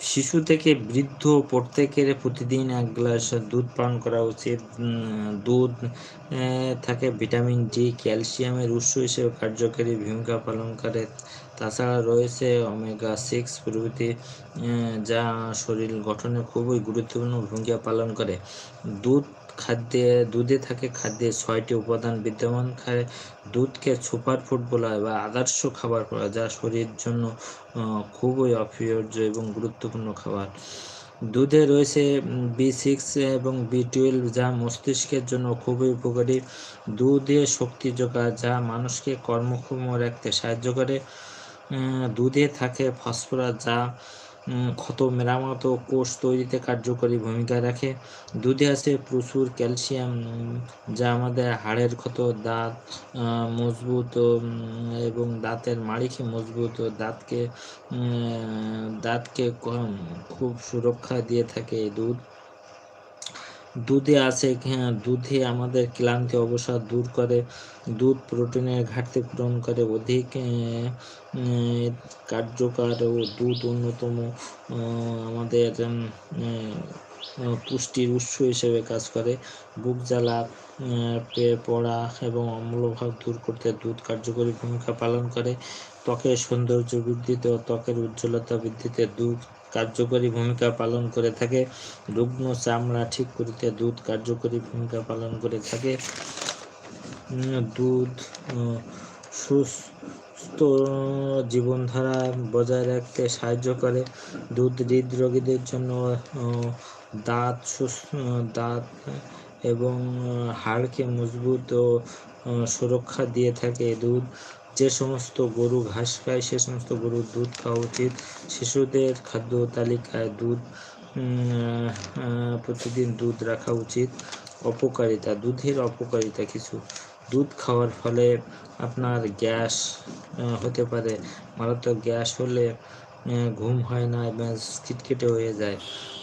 শিশু থেকে বৃদ্ধ প্রত্যেকের প্রতিদিন এক গ্লাস দুধ পান করা উচিত। দুধ থাকে ভিটামিন ডি ক্যালসিয়ামের উৎস হিসেবে কার্যকরী ভূমিকা পালন করে। তাছাড়া রয়েছে অমেগা সিক্স প্রভৃতি যা শরীর গঠনে খুবই গুরুত্বপূর্ণ ভূমিকা পালন করে। দুধ খাদ্যে, দুধে থাকে খাদ্যে ছয়টি উপাদান বিদ্যমান খায়। দুধকে সুপার ফুড বলা হয় বা আদর্শ খাবার বলা যা শরীরের জন্য খুবই অপরিহার্য এবং গুরুত্বপূর্ণ খাবার। দুধে রয়েছে বি সিক্স এবং বি টুয়েলভ যা মস্তিষ্কের জন্য খুবই উপকারী। দুধে শক্তি যোগায়, যা মানুষকে কর্মক্ষম রাখতে সাহায্য করে। দুধে থাকে ফসফরাস, যা ক্ষত মেরামত ও কোষ তৈরিতে কার্যকরী ভূমিকা রাখে। দুধে আছে প্রচুর ক্যালসিয়াম যা আমাদের হাড়ের ক্ষত, দাঁত মজবুত এবং দাঁতের মাড়িকে মজবুত ও দাঁতকে দাঁতকে খুব সুরক্ষা দিয়ে থাকে দুধ। দুধে আছে হ্যাঁ, দুধে আমাদের ক্লান্তি অবসাদ দূর করে দুধ প্রোটিনের ঘাটতি পূরণ করে অধিক কার্যকর ও দুধ অন্যতম আমাদের পুষ্টির উৎস হিসেবে কাজ করে। বুক জ্বালা পেয়ে পড়া এবং অম্লভাব দূর করতে দুধ কার্যকরী ভূমিকা পালন করে। ত্বকের সৌন্দর্য বৃদ্ধিতে ও ত্বকের উজ্জ্বলতা বৃদ্ধিতে দুধ কার্যকরী ভূমিকা পালন করে থাকে। রুগ্ন চামড়া ঠিক করিতে দুধ কার্যকরী ভূমিকা পালন করে থাকে। দুধ সুস্থ জীবনধারা বজায় রাখতে সাহায্য করে। দুধ হৃদরোগীদের জন্য দাঁত দাঁত এবং হাড়কে মজবুত ও সুরক্ষা দিয়ে থাকে। দুধ যে সমস্ত গরু ঘাস খায়, সে সমস্ত গরুর দুধ খাওয়া উচিত। শিশুদের খাদ্য তালিকায় দুধ প্রতিদিন দুধ রাখা উচিত। অপকারিতা, দুধের অপকারিতা কিছু। দুধ খাওয়ার ফলে আপনার গ্যাস হতে পারে। মারাত্মক গ্যাস হলে ঘুম হয় না এবং খিটখিটে হয়ে যায়।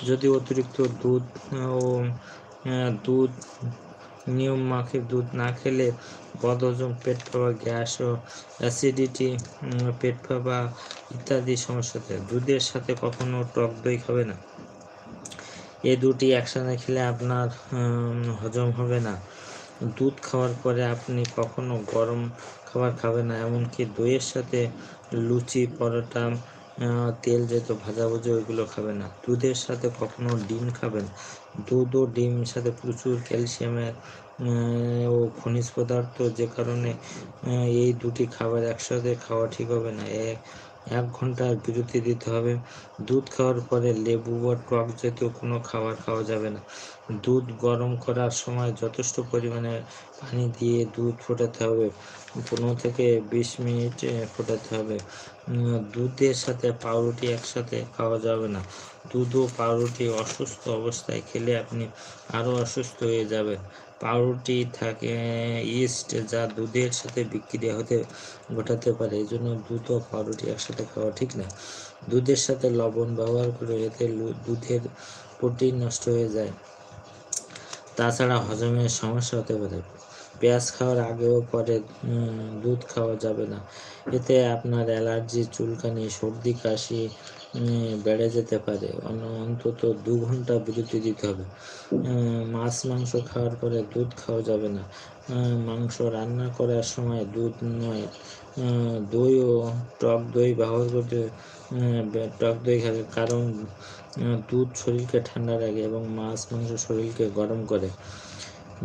যদি অতিরিক্ত দুধ ও দুধ, নিয়ম মাফিক দুধ না খেলে বদহজম পেট ফাঁপা, গ্যাস ও অ্যাসিডিটি পেট ফাঁপা ইত্যাদি সমস্যা থাকে দুধের সাথে কখনো টক দই খাবে না। এ দুটি একসাথে খেলে আপনার হজম হবে না। দুধ খাওয়ার পরে আপনি কখনো গরম খাবার খাবেন না, এমনকি দইয়ের সাথে লুচি, পরোটা তেল যেত ভাজাভুজি ওইগুলো খাবেন না। দুধের সাথে কখনো ডিম খাবেন দুধ ও ডিম সাথে প্রচুর ক্যালসিয়ামের ও খনিজ পদার্থ, যে কারণে এই দুটি খাবার একসাথে খাওয়া ঠিক হবে না। এক এক ঘণ্টার বিরতি দিতে হবে। দুধ খাওয়ার পরে লেবু বা টক জাতীয় কোনো খাবার খাওয়া যাবে না। দুধ গরম করার সময় যথেষ্ট পরিমাণে পানি দিয়ে দুধ ফোটাতে হবে। পনেরো থেকে বিশ মিনিট ফোটাতে হবে। দুধের সাথে পাউরুটি একসাথে খাওয়া যাবে না। দুধ ও পাউরুটি অসুস্থ অবস্থায় খেলে আপনি আরও অসুস্থ হয়ে যাবেন। পাউরুটি থাকে ইস্ট যা দুধের সাথে বিক্রিয়া হতে ঘটাতে পারে। এই জন্য দুধ ও পাউরুটি একসাথে খাওয়া ঠিক না। দুধের সাথে লবণ ব্যবহার করে এতে দুধের প্রোটিন নষ্ট হয়ে যায়। তাছাড়া হজমের সমস্যা হতে পারে। পেঁয়াজ খাওয়ার আগে ও পরে দুধ খাওয়া যাবে না। এতে আপনার অ্যালার্জি, চুলকানি, সর্দি, কাশি বেড়ে যেতে পারে। অন- অন্তত দু ঘণ্টা বিরতি দিতে হবে। মাছ, মাংস খাওয়ার পরে দুধ খাওয়া যাবে না। মাংস রান্না করার সময় দুধ নয়। দই ও টক দই ব্যবহার করতে টক দই খাবে কারণ দুধ শরীরকে ঠান্ডা রাখে এবং মাছ, মাংস শরীরকে গরম করে।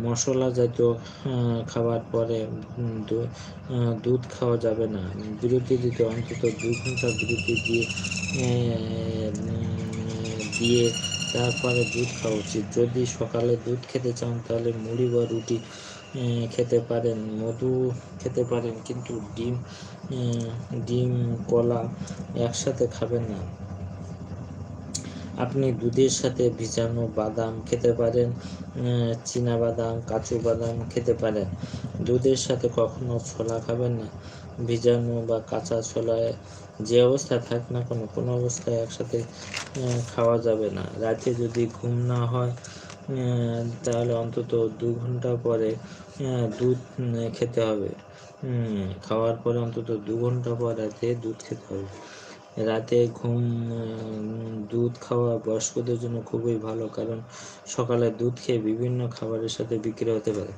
মশলা জাতীয় খাবার পরে দুধ খাওয়া যাবে না। বিরতি দিতে অন্তত দুই ঘণ্টা বিরতি দিয়ে দিয়ে তারপরে দুধ খাওয়া উচিত। যদি সকালে দুধ খেতে চান, তাহলে মুড়ি বা রুটি খেতে পারেন, মধু খেতে পারেন, কিন্তু ডিম ডিম, কলা একসাথে খাবেন না। আপনি দুধের সাথে ভিজানো বাদাম খেতে পারেন চীনা বাদাম, কাজু বাদাম খেতে পারেন। দুধের সাথে কখনো ছোলা খাবেন না। ভিজানো বা কাঁচা ছোলায় যে অবস্থায় থাক না কোনো কোনো অবস্থায় একসাথে খাওয়া যাবে না। রাতে যদি ঘুম না হয় তাহলে অন্তত দু ঘণ্টা পরে দুধ খেতে হবে। খাওয়ার পরে অন্তত দু ঘণ্টা পর রাতে দুধ খেতে হবে। রাতে ঘুম দুধ খাওয়া বয়স্কদের জন্য খুবই ভালো, কারণ সকালে দুধ খেয়ে বিভিন্ন খাবারের সাথে বিক্রি হতে পারে।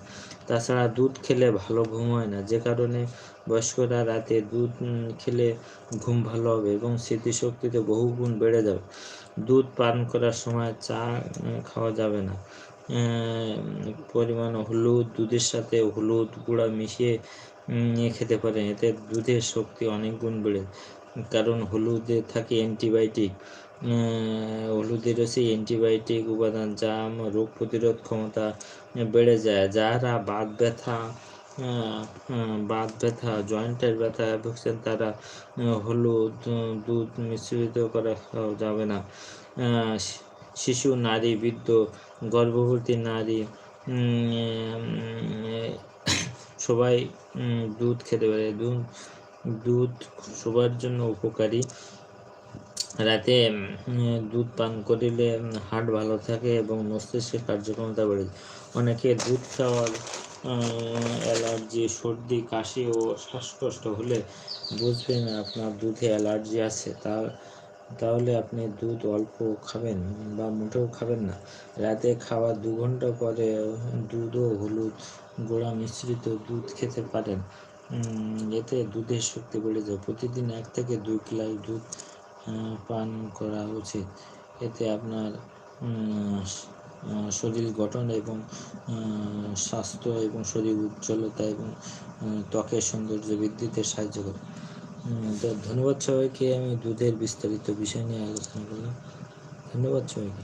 তাছাড়া দুধ খেলে ভালো ঘুম হয় না, যে কারণে বয়স্করা রাতে দুধ খেলে ঘুম ভালো হবে এবং স্মৃতিশক্তিতে বহু গুণ বেড়ে যাবে। দুধ পান করার সময় চা খাওয়া যাবে না। পরিমাণ হলুদ, দুধের সাথে হলুদ গুঁড়া মিশিয়ে খেতে পারেন, এতে দুধের শক্তি অনেক গুণ বেড়ে কারণ হলুদে থাকে অ্যান্টিবায়োটিক। হলুদে রয়েছে অ্যান্টিবায়োটিক উপাদান যা রোগ প্রতিরোধ ক্ষমতা বেড়ে যায়। যারা বাত ব্যথা বাত ব্যথা, জয়েন্টের ব্যথা ভুগছেন তারা হলুদ, দুধ মিশ্রিত করা যাবে না। শিশু, নারী, বৃদ্ধ, গর্ভবতী নারী সবাই দুধ খেতে পারে। দুধ দুধ সবার জন্য উপকারী। রাতে দুধ পান করিলে হার্ট ভালো থাকে এবং মস্তিষ্কের কার্যক্ষমতা বেড়ে। অনেকে দুধ খাওয়ার অ্যালার্জি, সর্দি, কাশি ও শ্বাসকষ্ট হলে বুঝবেন আপনার দুধে অ্যালার্জি আছে। তা, তাহলে আপনি দুধ অল্প খাবেন বা মোটেও খাবেন না। রাতে খাওয়া দু ঘণ্টা পরে দুধ ও হলুদ, গোড়া মিশ্রিত দুধ খেতে পারেন। এতে দুধের শক্তি বেড়ে যায়। প্রতিদিন এক থেকে দুই গ্লাস দুধ পান করা উচিত। এতে আপনার শরীর গঠন এবং স্বাস্থ্য এবং শরীর উজ্জ্বলতা এবং ত্বকের সৌন্দর্য বৃদ্ধিতে সাহায্য করে। ধন্যবাদ সবাইকে। আমি দুধের বিস্তারিত বিষয় নিয়ে আলোচনা করলাম। ধন্যবাদ সবাইকে।